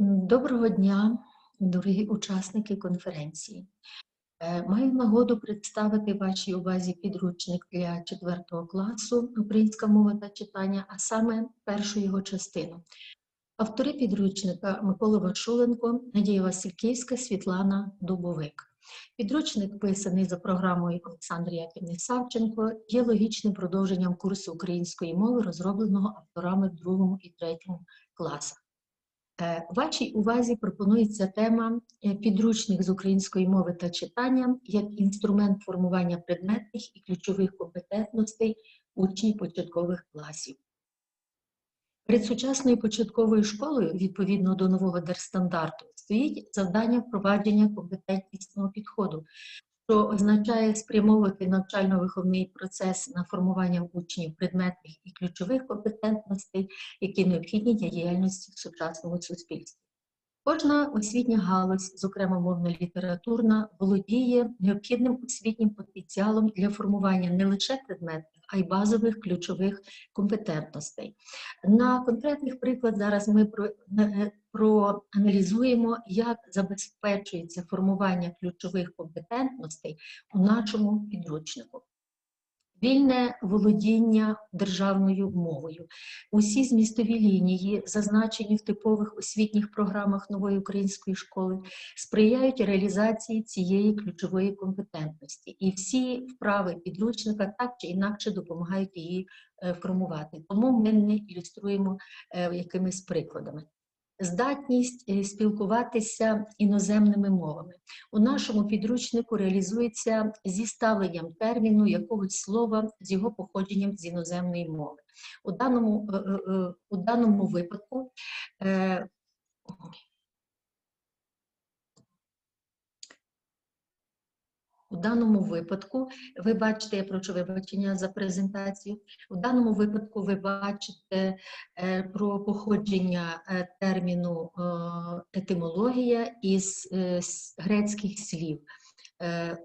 Доброго дня, дорогі учасники конференції. Е, Маю нагоду представити вашій увазі підручник для 4 класу Українська мова та читання, а саме першу його частину. Автори підручника Микола Вашуленко, Надія Васильківська, Світлана Дубовик. Підручник, писаний за програмою Олександра Яківни Савченко, є логічним продовженням курсу української мови, розробленого авторами в другому і третьому класах. Е, Вашій увазі пропонується тема е, підручник з української мови та читання як інструмент формування предметних і ключових компетентностей учнів початкових класів. Перед сучасною початковою школою, відповідно до нового держстандарту, стоїть завдання впровадження компетентнісного підходу, що означає спрямовувати навчально-виховний процес на формування в учнів предметних і ключових компетентностей, які необхідні для діяльності в сучасному суспільстві. Кожна освітня галузь, зокрема мовно-літературна, володіє необхідним освітнім потенціалом для формування не лише предметних, а й базових ключових компетентностей. На конкретних прикладах зараз ми е, проаналізуємо, як забезпечується формування ключових компетентностей у нашому підручнику. Вільне володіння державною мовою. Усі змістові лінії, зазначені в типових освітніх програмах нової української школи, сприяють реалізації цієї ключової компетентності. І всі вправи підручника так чи інакше допомагають її е, формувати. Тому ми не ілюструємо е, якимись прикладами. Здатність е, спілкуватися іноземними мовами. У нашому підручнику реалізується зі ставленням терміну якогось слова з його походженням з іноземної мови. У даному, е, е, у даному випадку У даному випадку ви бачите, я прошу вибачення за презентацію. У даному випадку ви бачите е, про походження е, терміну е, етимологія із грецьких слів.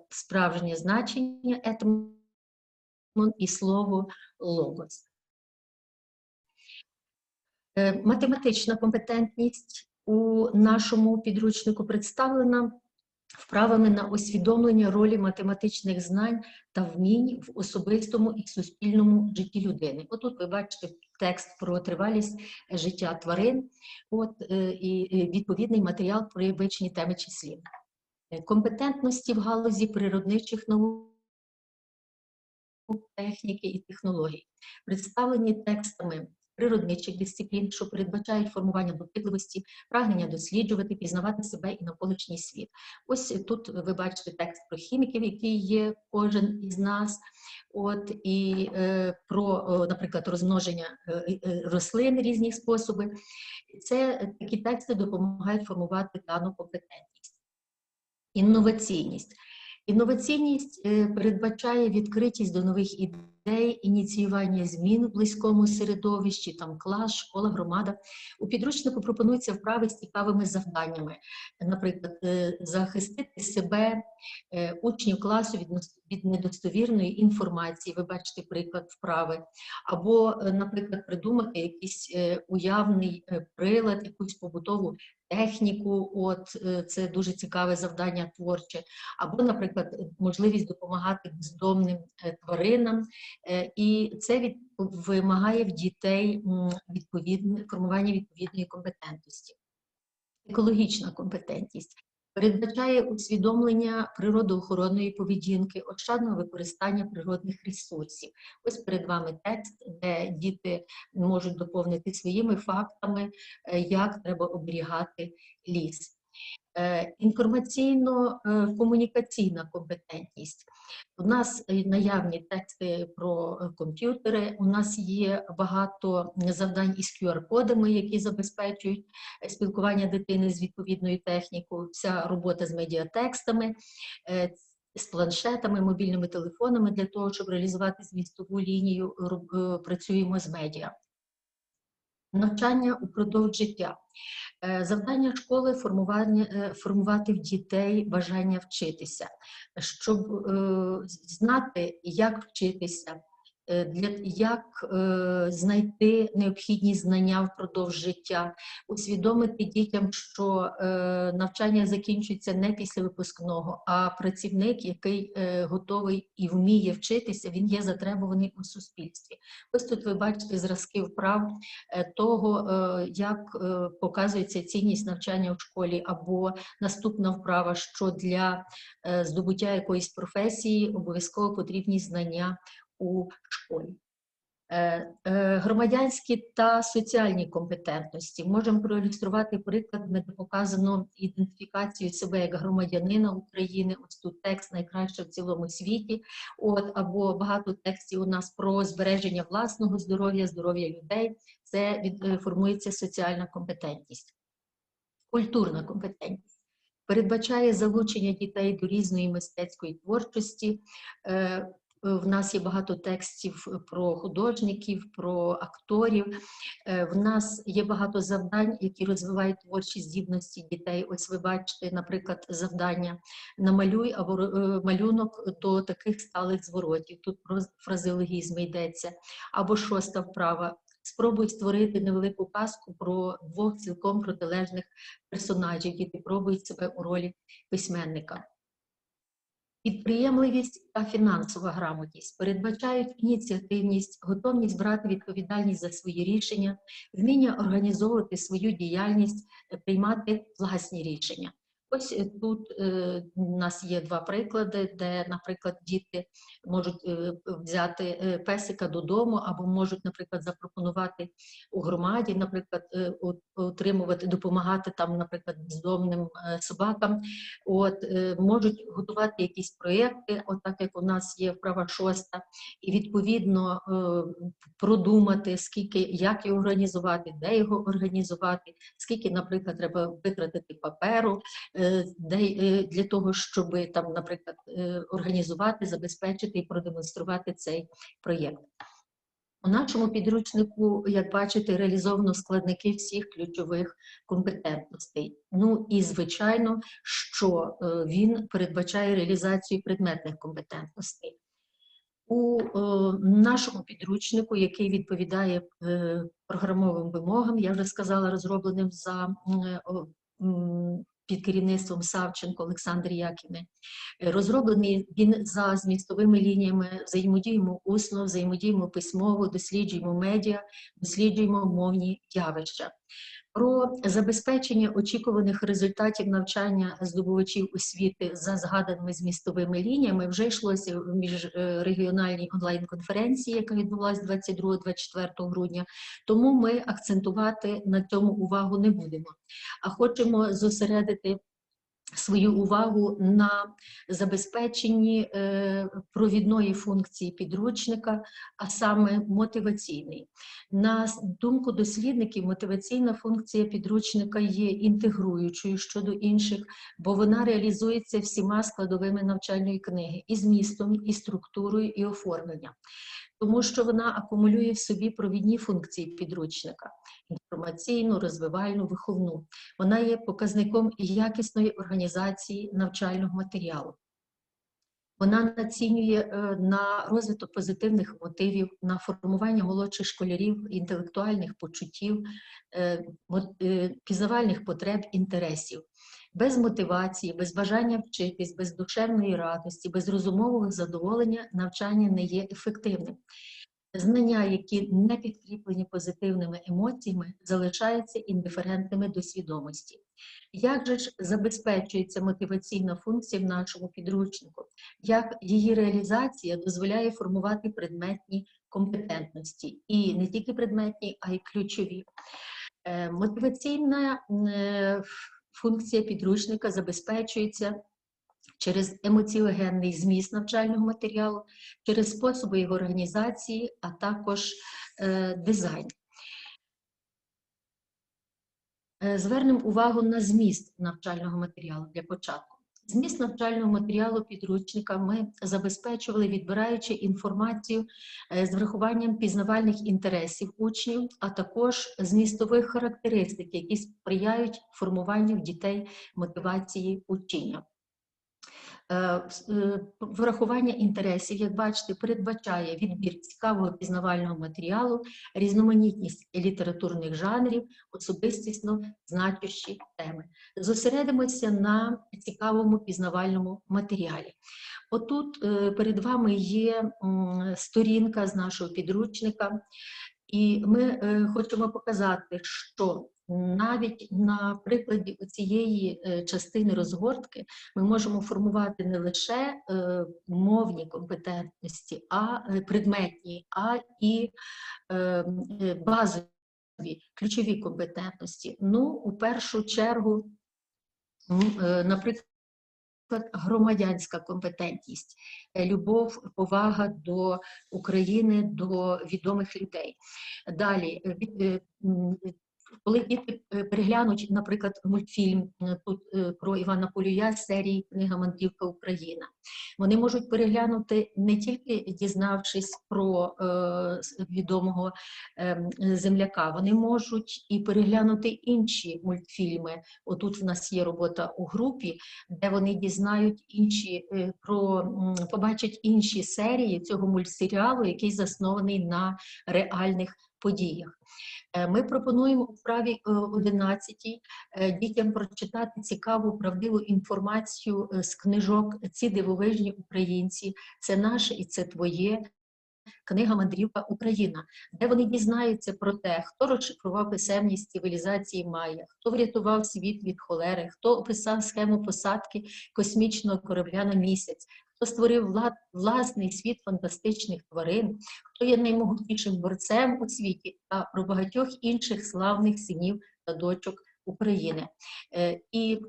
Справжнє значення етимон і слово логос. Математична компетентність у нашому підручнику представлена вправами на усвідомлення ролі математичних знань та вмінь в особистому і суспільному житті людини. Отут ви бачите текст про тривалість життя тварин, от, е, і і відповідний матеріал про вивчені теми числів. Е, Компетентності в галузі природничих наук, техніки і технологій, представлені текстами природничих дисциплін, що передбачають формування допитливості, прагнення досліджувати, пізнавати себе і навколишній світ. Ось тут ви бачите текст про хіміків, який є кожен із нас. От і е, про, наприклад, розмноження е, е, рослин різні способи. Це такі тексти допомагають формувати дану компетентність. Інноваційність. Інноваційність е, передбачає відкритість до нових ідей, ініціювання змін в близькому середовищі, там клас, школа, громада. У підручнику пропонуються вправи з цікавими завданнями, наприклад, е, захистити себе, е, учнів класу від, від недостовірної інформації. Ви бачите приклад вправи, або, е, наприклад, придумати якийсь уявний прилад, якусь побутову техніку. От е, це дуже цікаве завдання творче, або, наприклад, можливість допомагати бездомним е, тваринам. Е, І це від, вимагає в дітей відповідне формування відповідної компетентності. Екологічна компетентність передбачає усвідомлення природоохоронної поведінки, ощадного використання природних ресурсів. Ось перед вами текст, де діти можуть доповнити своїми фактами, е, як треба оберігати ліс. Е, Інформаційно-комунікаційна компетентність. У нас е, наявні тексти про е, комп'ютери, у нас є багато завдань із QR-кодами, які забезпечують спілкування дитини з відповідною технікою, вся робота з медіатекстами, з планшетами, мобільними телефонами для того, щоб реалізувати змістову лінію, працюємо з медіа. Навчання упродовж життя. Е, Завдання школи е, формувати в дітей бажання вчитися, щоб е, знати, як вчитися, для як е, знайти необхідні знання впродовж життя, усвідомити дітям, що е, навчання закінчується не після випускного, а працівник, який е, готовий і вміє вчитися, він є затребуваний у суспільстві. Ось тут ви бачите зразки вправ е, того, е, як е, показується цінність навчання в школі, або наступна вправа, що для е, здобуття якоїсь професії обов'язково потрібні знання у школі. Е, е, Громадянські та соціальні компетентності можемо проілюструвати прикладами, де показано ідентифікацію себе як громадянина України. Ось тут текст найкраще в цілому світі. От або багато текстів у нас про збереження власного здоров'я, здоров'я людей. Це е, формується соціальна компетентність. Культурна компетентність передбачає залучення дітей до різної мистецької творчості. Е, В нас є багато текстів про художників, про акторів. Е, В нас є багато завдань, які розвивають творчі здібності дітей. Ось ви бачите, наприклад, завдання намалюй або е, малюнок до таких сталих зворотів. Тут про фразеологізми йдеться. Або шоста вправа. Спробуй створити невелику казку про двох цілком протилежних персонажів, які пробують себе у ролі письменника. Підприємливість та фінансова грамотність передбачають ініціативність, готовність брати відповідальність за свої рішення, вміння організовувати свою діяльність, приймати власні рішення. Ось е, тут е, у нас є два приклади, де, наприклад, діти можуть е, взяти песика додому, або можуть, наприклад, запропонувати у громаді, наприклад, е, отримувати, допомагати там, наприклад, бездомним собакам. От можуть готувати якісь проєкти, от так як у нас є вправа шоста, і відповідно продумати, скільки, як його організувати, де його організувати, скільки, наприклад, треба витратити паперу, для того, щоб там, наприклад, е, організувати, забезпечити і продемонструвати цей проєкт. У нашому підручнику, як бачите, реалізовано складники всіх ключових компетентностей. Ну і звичайно, що е, він передбачає реалізацію предметних компетентностей. У е, нашому підручнику, який відповідає е, програмовим вимогам, я вже сказала, розробленим за е, під керівництвом Савченко Олександр Яківни, Е, Розроблений він за змістовими лініями, взаємодіємо усно, взаємодіємо письмово, досліджуємо медіа, досліджуємо мовні явища. Про забезпечення очікуваних результатів навчання здобувачів освіти за згаданими змістовими лініями вже йшлося в міжрегіональній онлайн-конференції, яка відбулася 22-24 грудня. Тому ми акцентувати на цьому увагу не будемо, а хочемо зосередити свою увагу на забезпеченні е, провідної функції підручника, а саме мотиваційний. На думку дослідників, мотиваційна функція підручника є інтегруючою щодо інших, бо вона реалізується всіма складовими навчальної книги і змістом, і структурою, і оформленням. Тому що вона акумулює в собі провідні функції підручника інформаційну, розвивальну, виховну. Вона є показником якісної організації навчального матеріалу. Вона націнює е, на розвиток позитивних мотивів, на формування молодших школярів, інтелектуальних почуттів, е, е, пізнавальних потреб, інтересів. Без мотивації, без бажання вчитись, без душевної радості, без розумового задоволення навчання не є ефективним. Знання, які не підкріплені позитивними емоціями, залишаються індиферентними до свідомості. Як же ж забезпечується мотиваційна функція в нашому підручнику? Як її реалізація дозволяє формувати предметні компетентності, і не тільки предметні, а й ключові. Е, Мотиваційна е, функція підручника забезпечується через емоціогенний зміст навчального матеріалу, через способи його організації, а також е, дизайн. Е, Звернемо увагу на зміст навчального матеріалу для початку. Зміст навчального матеріалу підручника ми забезпечували, відбираючи інформацію е, з врахуванням пізнавальних інтересів учнів, а також змістових характеристик, які сприяють формуванню в дітей мотивації учення. Е, е, Врахування інтересів, як бачите, передбачає відбір цікавого пізнавального матеріалу, різноманітність літературних жанрів, особистісно значущі теми. Зосередимося на цікавому пізнавальному матеріалі. Отут е, перед вами є сторінка з нашого підручника, і ми хочемо показати, що навіть на прикладі цієї частини розгортки ми можемо формувати не лише е, мовні компетентності, а е, предметні, а і е, е, базові ключові компетентності. Ну, у першу чергу, е, наприклад, громадянська компетентність, е, любов, повага до України, до відомих людей. Далі, е, е, коли діти е, переглянуть, наприклад, мультфільм е, тут е, про Івана Полюя з серії Книга Мандрівка Україна, вони можуть переглянути не тільки дізнавшись про відомого е, земляка, вони можуть і переглянути інші мультфільми. Отут в нас є робота у групі, де вони дізнають інші про побачать інші серії цього мультсеріалу, який заснований на реальних подіях. Е, Ми пропонуємо у вправі 11 дітям прочитати цікаву правдиву інформацію е, з книжок Ці дивовижні українці, це наше і це твоє. Книга Мандрівка Україна, де вони дізнаються про те, хто розшифрував писемність цивілізації Майя, хто врятував світ від холери, хто описав схему посадки космічного корабля на місяць, хто створив влад, власний світ фантастичних тварин, хто є наймогутнішим борцем у світі, та про багатьох інших славних синів та дочок України. Е, І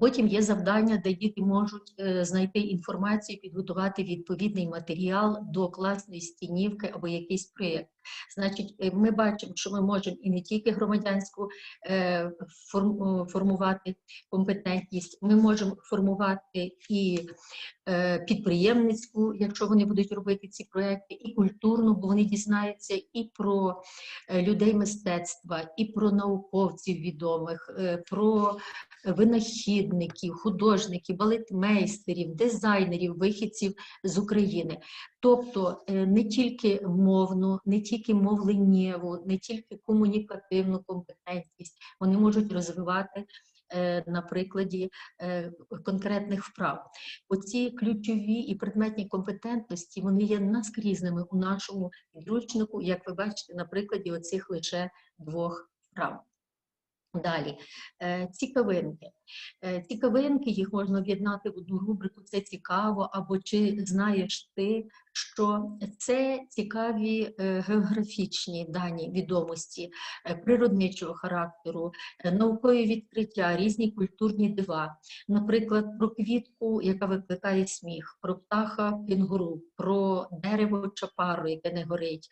Потім є завдання, де діти можуть е, знайти інформацію, підготувати відповідний матеріал до класної стінівки або якийсь проєкт. Значить, е, ми бачимо, що ми можемо і не тільки громадянську е, формувати компетентність, ми можемо формувати і е, підприємницьку, якщо вони будуть робити ці проекти, і культурну, бо вони дізнаються і про е, людей мистецтва, і про науковців відомих, е, про винахідників, художників, балетмейстерів, дизайнерів, вихідців з України. Тобто е, не тільки мовну, не тільки мовленнєву, не тільки комунікативну компетентність вони можуть розвивати е, на прикладі е, конкретних вправ. Оці ключові і предметні компетентності вони є наскрізними у нашому підручнику, як ви бачите, на прикладі оцих лише двох вправ. Далі, е, цікавинки. Е, Цікавинки, їх можна об'єднати в одну рубрику Це цікаво, або чи знаєш ти, що це цікаві е, географічні дані відомості е, природничого характеру, е, наукові відкриття, різні культурні дива. Наприклад, про квітку, яка викликає сміх, про птаха кенгуру, про дерево чапару, яке не горить,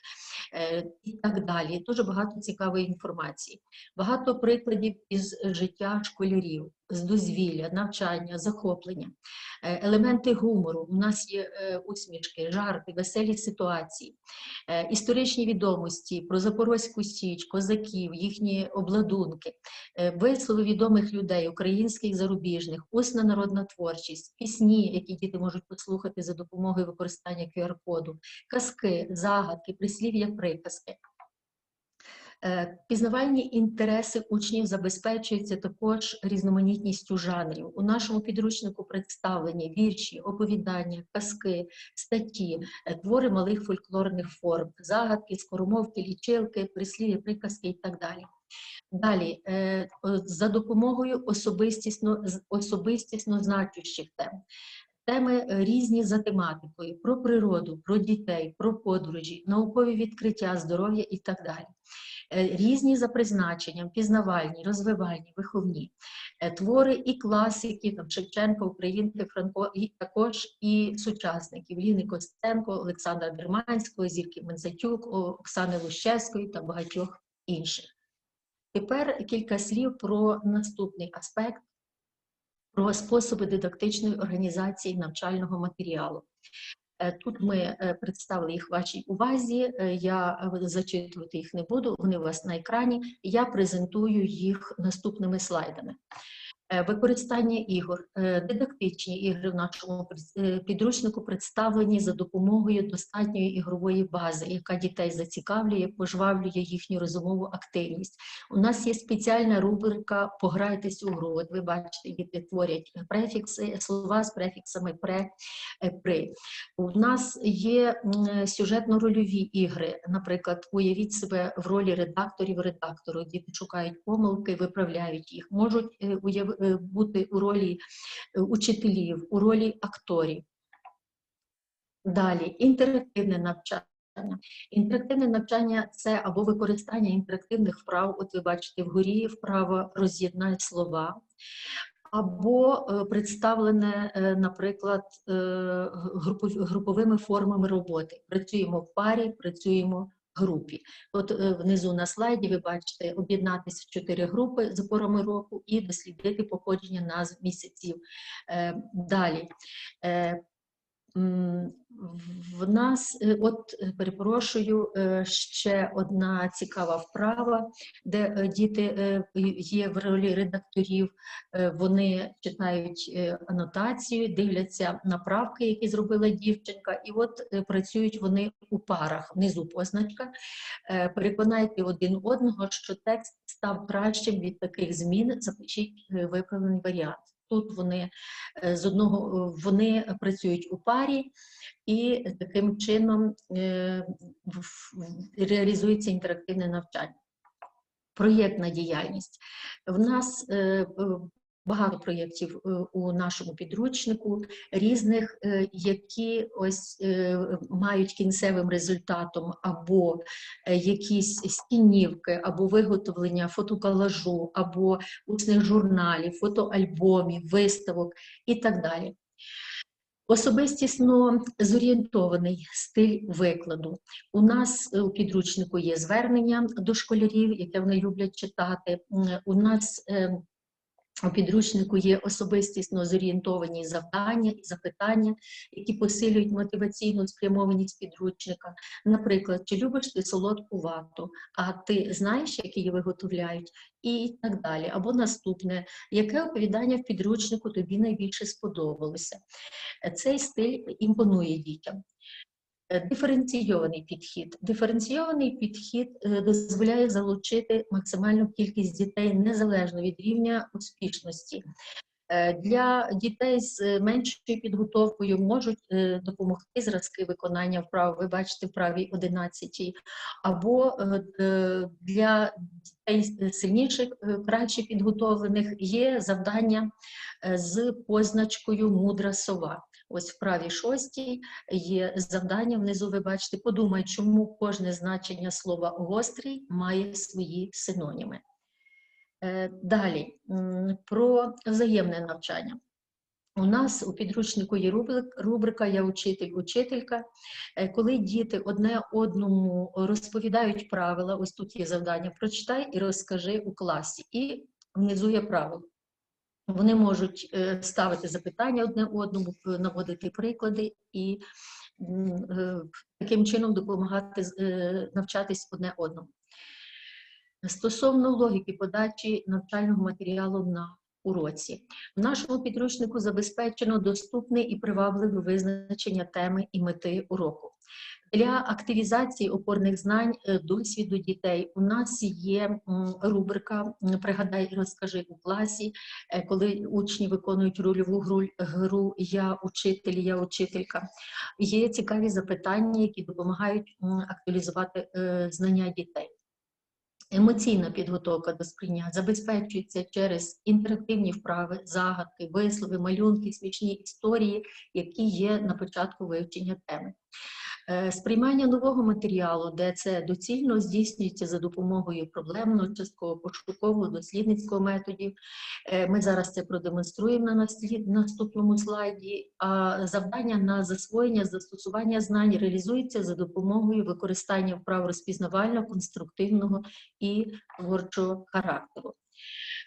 і так далі. Дуже багато цікавої інформації. Багато прикладів із життя школярів, з дозвілля, навчання, захоплення, елементи гумору. У нас є усмішки, жарти, веселі ситуації, Е, історичні відомості про Запорозьку Січ, козаків, їхні обладунки, е, вислови відомих людей, українських зарубіжних, усна народна творчість, пісні, які діти можуть послухати за допомогою використання QR-коду, казки, загадки, прислів'я, приказки. Е, Пізнавальні інтереси учнів забезпечуються також різноманітністю жанрів. У нашому підручнику представлені вірші, оповідання, казки, статті, е, твори малих фольклорних форм, загадки, скоромовки, лічилки, прислів'я, приказки і так далі. Далі, е, за допомогою особистісно, особистісно значущих тем. Теми різні за тематикою: про природу, про дітей, про подорожі, наукові відкриття, здоров'я і так далі. Е, Різні за призначенням, пізнавальні, розвивальні, виховні. Е, Твори і класики, там Шевченка, Українки, Франко, і також і сучасників Ліни Костенко, Олександра Дерманського, Зірки Мензатюк, Оксани Лущевської та багатьох інших. Тепер кілька слів про наступний аспект про способи дидактичної організації навчального матеріалу. Е, Тут ми е, представили їх вашій увазі. е, Я зачитувати їх не буду, вони у вас на екрані. Я презентую їх наступними слайдами. Е, Використання ігор, Е, дидактичні ігри в нашому е, підручнику представлені за допомогою достатньої ігрової бази, яка дітей зацікавлює, пожвавлює їхню розумову активність. У нас є спеціальна рубрика Пограйтесь у гру. От ви бачите, діти творять префікси, слова з префіксами пре, при. У нас є сюжетно-рольові ігри. Наприклад, уявіть себе в ролі редакторів редактору. Діти шукають помилки, виправляють їх. Можуть уяв- е, бути у ролі е, учителів, у ролі акторів. Далі інтерактивне навчання. Інтерактивне навчання це або використання інтерактивних вправ. От ви бачите вгорі вправа роз'єднай слова, або е, представлене, е, наприклад, е, груповими формами роботи. Працюємо в парі, працюємо групі. От е, внизу на слайді ви бачите об'єднатися в чотири групи з порами року і дослідити походження назв місяців. Е, Далі. В нас, е, от е, перепрошую, е, ще одна цікава вправа, де діти є в ролі редакторів, вони читають анотацію, дивляться на правки, які зробила дівчинка, і от працюють вони у парах. Внизу позначка. Переконайте один одного, що текст став кращим від таких змін. Запишіть виправлений варіант. Тут вони е, з одного е, вони працюють у парі, і таким чином е, реалізується інтерактивне навчання. Проєктна діяльність. В нас багато проєктів е, у нашому підручнику, різних, е, які ось е, мають кінцевим результатом або якісь стінівки, або виготовлення фотоколажу, або усних журналів, фотоальбомів, виставок і так далі. Особистісно зорієнтований стиль викладу. У нас у підручнику є звернення до школярів, яке вони люблять читати. У нас е, у підручнику є особистісно зорієнтовані завдання і запитання, які посилюють мотиваційну спрямованість підручника. Наприклад, чи любиш ти солодку вату, а ти знаєш, як її виготовляють, і так далі. Або наступне, яке оповідання в підручнику тобі найбільше сподобалося? Цей стиль імпонує дітям. Е, Диференційований підхід. Диференційований підхід е, дозволяє залучити максимальну кількість дітей незалежно від рівня успішності. Е, Для дітей з меншою підготовкою можуть допомогти зразки виконання вправ. Ви бачите в правій 11. Або для дітей сильніших, краще підготовлених є завдання з позначкою мудра сова. Ось в правій шостій є завдання. Внизу ви бачите, подумай, чому кожне значення слова гострий має свої синоніми. Е, Далі про взаємне навчання. У нас у підручнику є рубрика Я учитель, учителька. Е, Коли діти одне одному розповідають правила, ось тут є завдання, прочитай і розкажи у класі. І внизу є правило. Вони можуть е, ставити запитання одне одному, наводити приклади і е, таким чином допомагати е, навчатись одне одному. Стосовно логіки подачі навчального матеріалу на уроці, в нашому підручнику забезпечено доступне і привабливе визначення теми і мети уроку. Для активізації опорних знань, е, досвіду дітей у нас є рубрика Пригадай розкажи у класі, е, коли учні виконують рольову гру, Я учитель, я учителька. Є цікаві запитання, які допомагають актуалізувати е, знання дітей. Емоційна підготовка до сприйняття забезпечується через інтерактивні вправи, загадки, вислови, малюнки, смішні історії, які є на початку вивчення теми. Е, Сприймання нового матеріалу, де це доцільно здійснюється за допомогою проблемного, частково пошукового, дослідницького методів. Е, Ми зараз це продемонструємо на наступному слайді. А завдання на засвоєння, застосування знань реалізується за допомогою використання вправ розпізнавального, конструктивного і творчого характеру.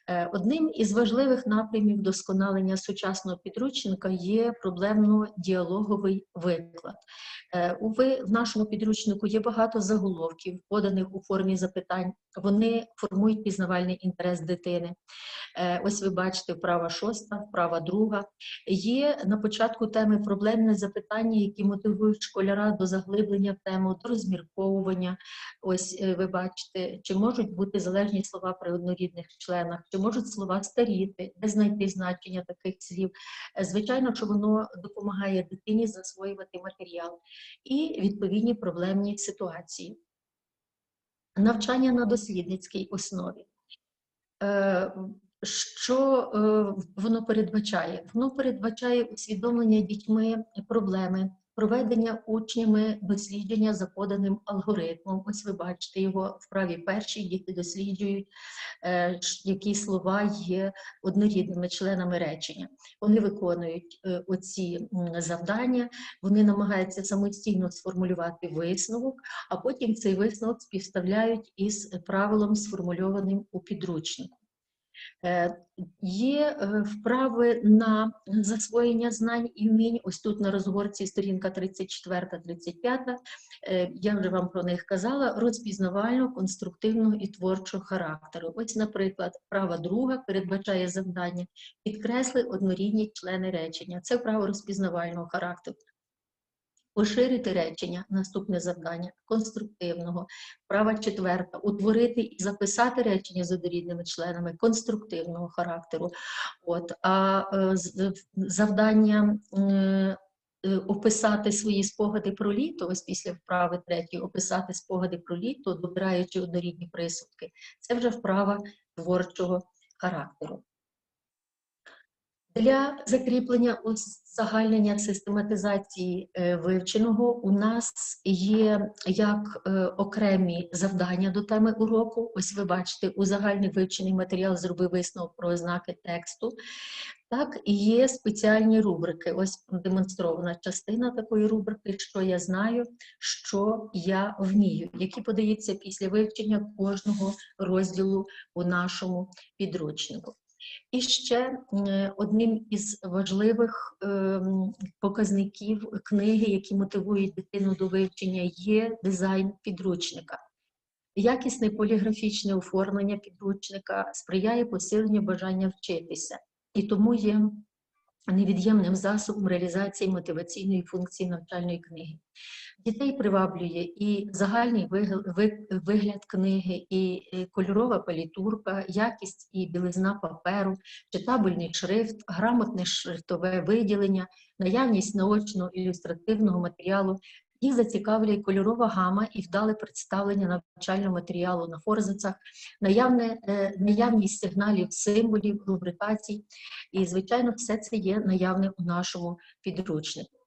Е, Одним із важливих напрямів досконалення сучасного підручника є проблемно-діалоговий виклад. Е, У нашому підручнику є багато заголовків, поданих у формі запитань. Вони формують пізнавальний інтерес дитини. Е, Ось ви бачите, вправа шоста, вправа друга. Є на початку теми проблемне запитання, які мотивують школяра до заглиблення в тему, до розмірковування. Ось е, ви бачите, чи можуть бути залежні слова при однорідних членах, чи можуть слова старіти, де знайти значення таких слів. Е, Звичайно, що воно допомагає дитині засвоювати матеріал і відповідні проблемні ситуації. Навчання на дослідницькій основі. Е, Що е, воно передбачає? Воно передбачає усвідомлення дітьми проблеми, проведення учнями дослідження за поданим алгоритмом. Ось ви бачите його в правій першій, діти досліджують, е, які слова є однорідними членами речення. Вони виконують е, оці завдання, вони намагаються самостійно сформулювати висновок, а потім цей висновок співставляють із правилом, сформульованим у підручнику. Е, Є е, вправи на засвоєння знань і вмінь. Ось тут на розгорці сторінка 34-35. е, Я вже вам про них казала. Розпізнавального, конструктивного і творчого характеру. Ось, наприклад, вправа друга передбачає завдання підкресли однорідні члени речення. Це вправо розпізнавального характеру. Поширити речення, наступне завдання конструктивного. Права четверта утворити і записати речення з однорідними членами конструктивного характеру. От, а е, завдання е, описати свої спогади про літо, ось після вправи третьої, описати спогади про літо, добираючи однорідні присудки, це вже вправа творчого характеру. Для закріплення узагальнення систематизації е, вивченого у нас є як е, окремі завдання до теми уроку. Ось ви бачите, узагальний вивчений матеріал зробив висновок про ознаки тексту. Так, і є спеціальні рубрики. Ось продемонстрована частина такої рубрики, що я знаю, що я вмію, які подаються після вивчення кожного розділу у нашому підручнику. І ще е, одним із важливих ем, показників книги, які мотивують дитину до вивчення, є дизайн підручника. Якісне поліграфічне оформлення підручника сприяє посиленню бажання вчитися, і тому є невід'ємним засобом реалізації мотиваційної функції навчальної книги. Дітей приваблює і загальний вигл- вигляд книги, і кольорова палітурка, якість і білизна паперу, читабельний шрифт, грамотне шрифтове виділення, наявність наочно ілюстративного матеріалу. Їх зацікавлює кольорова гама і вдале представлення навчального матеріалу на форзацах, наявне, е, наявність сигналів, символів, рубрикацій. І, звичайно, все це є наявне у нашому підручнику.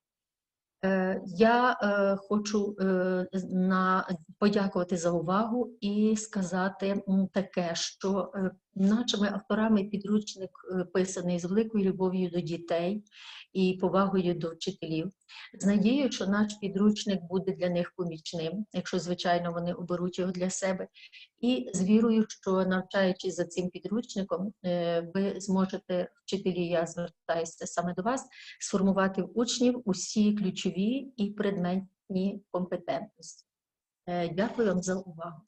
Е, Я е, хочу подякувати за увагу і сказати таке, що нашими авторами підручник е, писаний з великою любов'ю до дітей і повагою до вчителів. З надією, що наш підручник буде для них помічним, якщо, звичайно, вони оберуть його для себе. І з вірою, що навчаючись за цим підручником, е, ви зможете, вчителі, я звертаюся саме до вас, сформувати в учнів усі ключові і предметні компетентності. Е, Дякую вам за увагу.